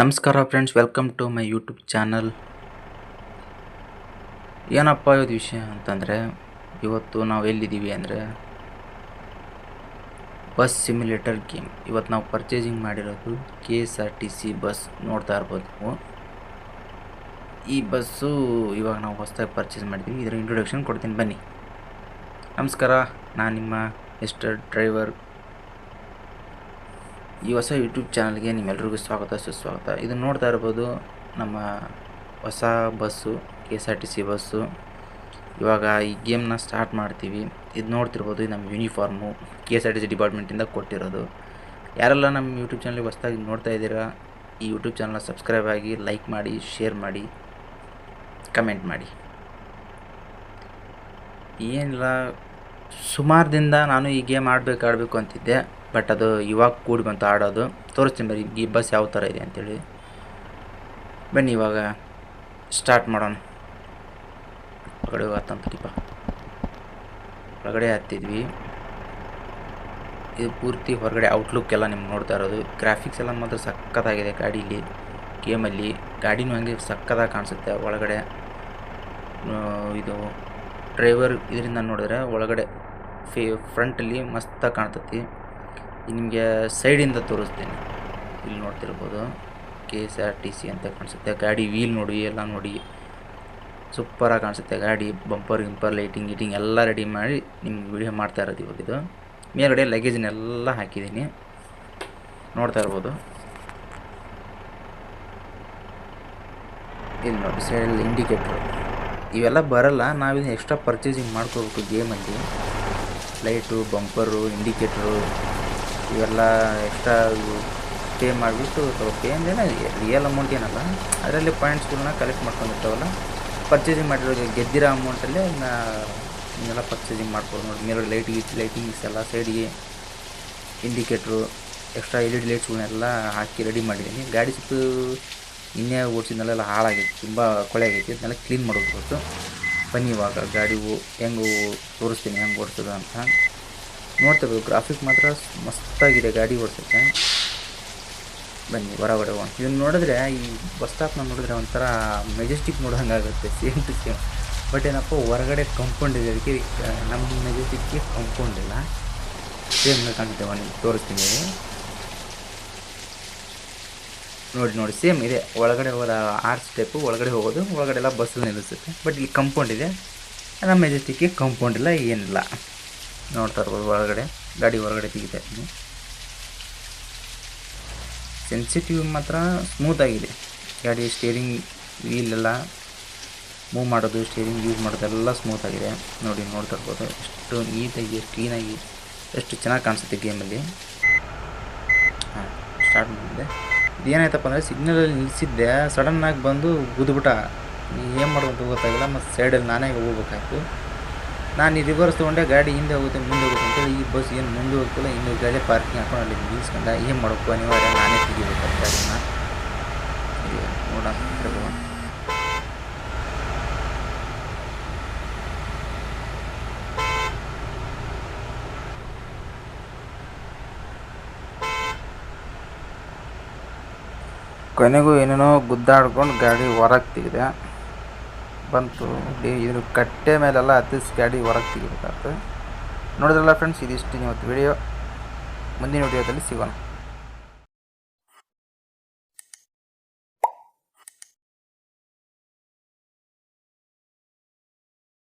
ನಮಸ್ಕಾರ friends welcome to my YouTube channel ಏನಪ್ಪ ಇವತ್ತು ವಿಷಯ ಅಂತಂದರೆ, ಇವತ್ತು ನಾವು ಎಲ್ಲಿದ್ದೀವಿ ಅಂದರೆ ಬಸ್ ಸಿಮ್ಯುಲೇಟರ್ ಗೇಮ್ ಇವತ್ತು ನಾವು ಪರ್ಚೇಸಿಂಗ್ ಮಾಡಿರೋದು K S R T C bus ನೋಡ್ತಾ ಇರ್ಬೋದು ನೀವು. ಈ ಬಸ್ಸು ಇವಾಗ ನಾವು ಹೊಸದಾಗಿ ಪರ್ಚೇಸ್ ಮಾಡಿದ್ವಿ ಇದರ ಇಂಟ್ರೊಡಕ್ಷನ್ ಕೊಡ್ತೀನಿ. ಬನ್ನಿ. ನಮಸ್ಕಾರ, ನಾನು ನಿಮ್ಮ ಮಿಸ್ಟರ್ ಡ್ರೈವರ್ ಈ ಹೊಸ ಯೂಟ್ಯೂಬ್ ಚಾನಲ್ಗೆ ನಿಮ್ಮೆಲ್ಲರಿಗೂ ಸ್ವಾಗತ, ಸುಸ್ವಾಗತ. ಇದು ನೋಡ್ತಾ ಇರ್ಬೋದು ನಮ್ಮ ಹೊಸ bus, K S R T C bus. ಇವಾಗ ಈ ಗೇಮ್ನ ಸ್ಟಾರ್ಟ್ ಮಾಡ್ತೀವಿ. ಇದು ನೋಡ್ತಿರ್ಬೋದು ನಮ್ಮ uniform K S R T C ಡಿಪಾರ್ಟ್ಮೆಂಟಿಂದ ಕೊಟ್ಟಿರೋದು. ಯಾರೆಲ್ಲ ನಮ್ಮ ಯೂಟ್ಯೂಬ್ ಚಾನಲ್ಗೆ ಹೊಸ್ದಾಗಿ ನೋಡ್ತಾ ಇದ್ದೀರಾ, ಈ ಯೂಟ್ಯೂಬ್ ಚಾನಲ್ನ ಸಬ್ಸ್ಕ್ರೈಬ್ ಆಗಿ ಲೈಕ್ ಮಾಡಿ, ಶೇರ್ ಮಾಡಿ, ಕಮೆಂಟ್ ಮಾಡಿ. ಏನಿಲ್ಲ ಸುಮಾರು ದಿನದ ನಾನು ಈ ಗೇಮ್ ಆಡಬೇಕು ಅಂತಿದ್ದೆ. ಬಟ್ ಅದು ಇವಾಗ ಕೂಡಿ ಬಂತು ಆಡೋದು. ತೋರಿಸ್ತೀನಿ ಬರೀ ಈ ಬಸ್ ಯಾವ ಥರ ಇದೆ ಅಂತೇಳಿ. ಬನ್ನಿ ಇವಾಗ ಸ್ಟಾರ್ಟ್ ಮಾಡೋಣ. ಹೊರಗಡೆ ಹತ್ತಂತೀಪ ಒಳಗಡೆ ಹತ್ತಿದ್ವಿ. ಇದು ಪೂರ್ತಿ ಹೊರಗಡೆ ಔಟ್ಲುಕ್ ಎಲ್ಲ ನಿಮ್ಗೆ ನೋಡ್ತಾ ಇರೋದು. ಗ್ರಾಫಿಕ್ಸ್ ಎಲ್ಲ ಮಾತ್ರ ಸಕ್ಕತ್ತಾಗಿದೆ ಗಾಡೀಲಿ ಗೇಮಲ್ಲಿ ಗಾಡಿನೂ ಹಂಗೆ ಸಕ್ಕತ್ತಾಗಿ ಕಾಣಿಸುತ್ತೆ. ಒಳಗಡೆ ಇದು ಡ್ರೈವರ್ ಇದರಿಂದ ನೋಡಿದ್ರೆ ಒಳಗಡೆ, ಫೇ ಫ್ರಂಟಲ್ಲಿ ಮಸ್ತಾಗಿ ಕಾಣ್ತತಿ. ನಿಮಗೆ ಸೈಡಿಂದ ತೋರಿಸ್ತೀನಿ. ಇಲ್ಲಿ ನೋಡ್ತಿರ್ಬೋದು K S R T C ಅಂತ ಕಾಣಿಸುತ್ತೆ. ಗಾಡಿ ವೀಲ್ ನೋಡಿ, ಎಲ್ಲ ನೋಡಿ. ಸೂಪರಾಗಿ ಕಾಣಿಸುತ್ತೆ ಗಾಡಿ. ಬಂಪರ್ ಗಿಂಪರ್ ಲೈಟಿಂಗ್ ಗೀಟಿಂಗ್ ಎಲ್ಲ ರೆಡಿ ಮಾಡಿ ನಿಮ್ಗೆ ವಿಡಿಯೋ ಮಾಡ್ತಾ ಇರೋದು ಇವಾಗ ಇದು. ಮೇಲ್ಗಡೆ ಲಗೇಜ್ನೆಲ್ಲ ಹಾಕಿದ್ದೀನಿ. ನೋಡ್ತಾ ಇರ್ಬೋದು. ಇಲ್ಲಿ ನೋಡಿ ಸೈಡಲ್ಲಿ ಇಂಡಿಕೇಟ್ರು ಇವೆಲ್ಲ ಬರಲ್ಲ ನಾವಿದು ಎಕ್ಸ್ಟ್ರಾ ಪರ್ಚೇಸಿಂಗ್ ಮಾಡ್ಕೋಬೇಕು ಗೇಮಲ್ಲಿ ಲೈಟು ಬಂಪರು ಇಂಡಿಕೇಟ್ರು ಇವೆಲ್ಲ ಎಕ್ಸ್ಟ್ರಾ ಪೇ ಮಾಡಿಬಿಟ್ಟು ಸ್ವಲ್ಪ ಪೇ ಅಂದ್ರೆ ರಿಯಲ್ ಅಮೌಂಟ್ ಏನಲ್ಲ, ಅದರಲ್ಲಿ ಪಾಯಿಂಟ್ಸ್ಗಳನ್ನ ಕಲೆಕ್ಟ್ ಮಾಡ್ಕೊಂಡಿರ್ತಾವಲ್ಲ ಪರ್ಚೇಸಿಂಗ್ ಮಾಡಿರೋ ಗೆದ್ದಿರೋ ಅಮೌಂಟಲ್ಲೇ ಅದನ್ನ ಇದನ್ನೆಲ್ಲ ಪರ್ಚೇಸಿಂಗ್ ಮಾಡ್ಬೋದು ನೋಡಿ ಮೇಲೆ ಲೈಟ್ ಲೈಟಿಂಗ್ಸ್ ಎಲ್ಲ ಸೈಡಿಗೆ indicators extra L E D ಲೈಟ್ಸ್ಗಳನ್ನೆಲ್ಲ ಹಾಕಿ ರೆಡಿ ಮಾಡಿದ್ದೀನಿ. ಗಾಡಿ ಸುತ್ತು ನಿನ್ನೆ ಓಡಿಸಿದ್ನಲ್ಲೆಲ್ಲ ಹಾಳಾಗಿತ್ತು ತುಂಬ ಕೊಳೆ ಆಗೈತಿ ಅದನ್ನೆಲ್ಲ ಕ್ಲೀನ್ ಮಾಡೋದು ಬನ್ನಿ ಇವಾಗ ಗಾಡಿ ಹೆಂಗೆ ತೋರಿಸ್ತೀನಿ ಹೆಂಗೆ ಓಡಿಸೋದು ಅಂತ. ನೋಡ್ತಿರ್ಬೋದು ಗ್ರಾಫಿಕ್ ಮಾತ್ರ ಮಸ್ತಾಗಿದೆ, ಗಾಡಿ ಓಡಿಸೋಕ್ಕೆ ಬನ್ನಿ ಹೊರಗಡೆ ಹೋಗೋಣ. ಇದನ್ನು ನೋಡಿದ್ರೆ ಈ ಬಸ್ ಸ್ಟಾಪ್ನ ನೋಡಿದ್ರೆ ಒಂಥರ ಮೆಜೆಸ್ಟಿಕ್ ನೋಡೋಂಗಾಗುತ್ತೆ ಸೇಮ್ ಟು ಸೇಮ್ ಬಟ್ ಏನಪ್ಪ, ಹೊರಗಡೆ ಕಂಪೌಂಡ್ ಇದೆ ಅದಕ್ಕೆ ನಮ್ಮ ಮೆಜೆಸ್ಟಿಕ್ಗೆ ಕಂಪೌಂಡ್ ಇಲ್ಲ ಸೇಮ್ ಕಾಣುತ್ತೆ ಒಂದು ತೋರಿಸ್ತೀನಿ. ನೋಡಿ ನೋಡಿ ಸೇಮ್ ಇದೆ. ಒಳಗಡೆ ಹೋದ ಆರ್ಚ್ ಟೈಪು ಒಳಗಡೆ ಹೋಗೋದು, ಒಳಗಡೆ ಎಲ್ಲ ಬಸ್ಸು ನಿಲ್ಲಿಸುತ್ತೆ. ಬಟ್ ಇಲ್ಲಿ ಕಂಪೌಂಡ್ ಇದೆ ನಮ್ಮ ಮೆಜೆಸ್ಟಿಕ್ಗೆ ಕಂಪೌಂಡ್ ಇಲ್ಲ ಏನಿಲ್ಲ. ನೋಡ್ತಾ ಇರ್ಬೋದು ಒಳಗಡೆ, ಗಾಡಿ ಹೊರಗಡೆ ತೆಗಿತಾ ಇದ್ದೀನಿ. ಸೆನ್ಸಿಟಿವ್ ಮಾತ್ರ ಸ್ಮೂತಾಗಿದೆ ಗಾಡಿ ಸ್ಟೇರಿಂಗ್ ವೀಲೆಲ್ಲ ಮೂವ್ ಮಾಡೋದು ಸ್ಟೇರಿಂಗ್ ಯೂಸ್ ಮಾಡೋದು ಎಲ್ಲ ಸ್ಮೂತಾಗಿದೆ ನೋಡಿ, ನೋಡ್ತಾ ಇರ್ಬೋದು. ಎಷ್ಟು ನೀಟಾಗಿ ಎಷ್ಟು ಕ್ಲೀನಾಗಿ ಎಷ್ಟು ಚೆನ್ನಾಗಿ ಕಾಣಿಸುತ್ತೆ ಗೇಮಲ್ಲಿ ಹಾಂ ಸ್ಟಾರ್ಟ್ ಮಾಡಿದೆ. ಇದೇನಾಯ್ತಪ್ಪ ಅಂದರೆ ಸಿಗ್ನಲಲ್ಲಿ ನಿಲ್ಲಿಸಿದ್ದೆ ಸಡನ್ನಾಗಿ ಬಂದು ಗುದ್ಬಿಟ್ಟ. ಏನು ಮಾಡೋದು ಗೊತ್ತಾಗಿಲ್ಲ, ಮತ್ತು ಸೈಡಲ್ಲಿ ನಾನೇ ಹೋಗ್ಬೇಕಾಯ್ತು. ನಾನು ಈ ರಿವರ್ಸ್ ತೊಗೊಂಡೆ, ಗಾಡಿ ಹಿಂದೆ ಹೋಗುತ್ತೆ, ಮುಂದೆ ಹೋಗುತ್ತೆ ಅಂತೇಳಿ ಈ ಬಸ್ ಏನು ಮುಂದೆ ಹೋಗ್ತಿಲ್ಲ ಹಿಂದೆ ಗಾಡಿ ಪಾರ್ಕಿಂಗ್ ಹಾಕೊಂಡು ಅಲ್ಲಿ ನಿಲ್ಲಿಸ್ಕೊಂಡ ಏನು ಮಾಡೋಕ್ಕೂ ಅನಿವಾರ್ಯ, ನಾನೇ ತೆಗಿಬೇಕು ಗಾಡಿನ ನೋಡೋಣ ಕೊನೆಗೂ ಏನೇನೋ ಗುದ್ದಾಡ್ಕೊಂಡು ಗಾಡಿ ಹೊರಗೆ ತೆಗೆದೆ. ಬಂತು. ಇದ್ರ ಕಟ್ಟೆ ಮೇಲೆಲ್ಲ ಹತ್ತಿಸಿ ಗಾಡಿ ಹೊರಗೆ ತೆಗಿಬೇಕಾಗ್ತದೆ. ನೋಡಿದ್ರಲ್ಲ ಫ್ರೆಂಡ್ಸ್ ಇದಿಷ್ಟು ಇವತ್ತು ವಿಡಿಯೋ ಮುಂದಿನ ವಿಡಿಯೋದಲ್ಲಿ ಸಿಗೋಣ.